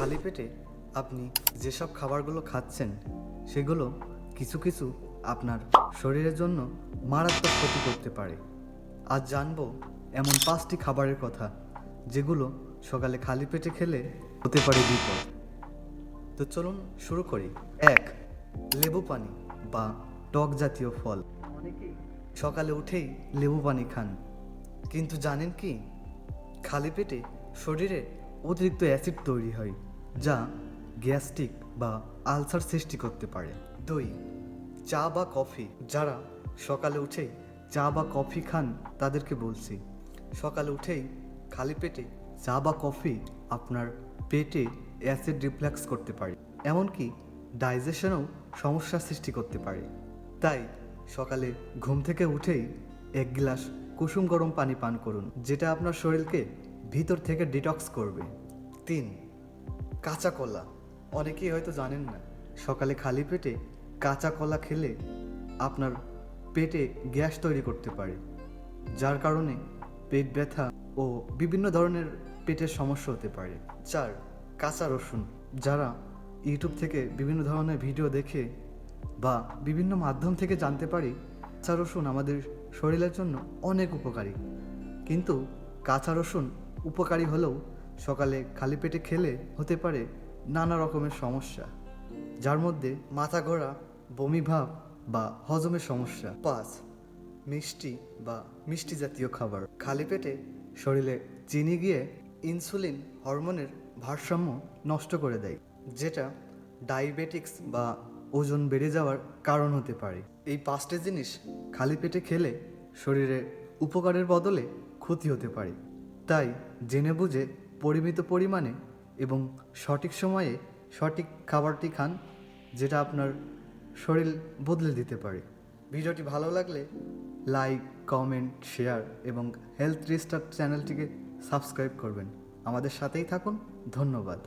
খালি পেটে আপনি যেসব খাবারগুলো খাচ্ছেন, সেগুলো কিছু কিছু আপনার শরীরের জন্য মারাত্মক ক্ষতি করতে পারে। আজ জানব এমন পাঁচটি খাবারের কথা, যেগুলো সকালে খালি পেটে খেলে হতে পারে বিপদ। তো চলুন শুরু করি। এক, লেবু পানি বা টক জাতীয় ফল। অনেকেই সকালে উঠেই লেবু পানি খান। কিন্তু জানেন কি? খালি পেটে শরীরে অতিরিক্ত অ্যাসিড তৈরি হয়। যা গ্যাস্ট্রিক বা আলসার সৃষ্টি করতে পারে। দুই, চা বা কফি। যারা সকালে উঠেই চা বা কফি খান, তাদেরকে বলছি, সকালে উঠেই খালি পেটে চা বা কফি আপনার পেটে অ্যাসিড রিফ্লেক্স করতে পারে। এমনকি ডাইজেশনেও সমস্যার সৃষ্টি করতে পারে। তাই সকালে ঘুম থেকে উঠেই এক গ্লাস কুসুম গরম পানি পান করুন, যেটা আপনার শরীরকে ভিতর থেকে ডিটক্স করবে। তিন কাঁচা কলা। অনেকেই হয়তো জানেন না, সকালে খালি পেটে কাঁচা কলা খেলে আপনার পেটে গ্যাস তৈরি করতে পারে, যার কারণে পেট ব্যথা ও বিভিন্ন ধরনের পেটের সমস্যা হতে পারে। চার, কাঁচা রসুন। যারা ইউটিউব থেকে বিভিন্ন ধরনের ভিডিও দেখে বা বিভিন্ন মাধ্যম থেকে জানতে পারি, কাঁচা রসুন আমাদের শরীরের জন্য অনেক উপকারী। কিন্তু কাঁচা রসুন উপকারী হলেও সকালে খালি পেটে খেলে হতে পারে নানা রকমের সমস্যা, যার মধ্যে মাথা ঘোরা, বমি ভাব বা হজমের সমস্যা, পাঁচ, মিষ্টি বা মিষ্টি জাতীয় খাবার। খালি পেটে শরীরে চিনি গিয়ে ইনসুলিন হরমোনের ভারসাম্য নষ্ট করে দেয়, যেটা ডায়াবেটিক্স বা ওজন বেড়ে যাওয়ার কারণ হতে পারে। এই পাঁচটি জিনিস খালি পেটে খেলে শরীরে উপকারের বদলে ক্ষতি হতে পারে। তাই জেনে বুঝে পরিমিত পরিমাণে এবং সঠিক সময়ে সঠিক খাবারটি খান, যেটা আপনার শরীর বদলে দিতে পারে। ভিডিওটি ভালো লাগলে লাইক, কমেন্ট, শেয়ার এবং হেলথ রিস্টার চ্যানেলটিকে সাবস্ক্রাইব করবেন। আমাদের সাথেই থাকুন। ধন্যবাদ।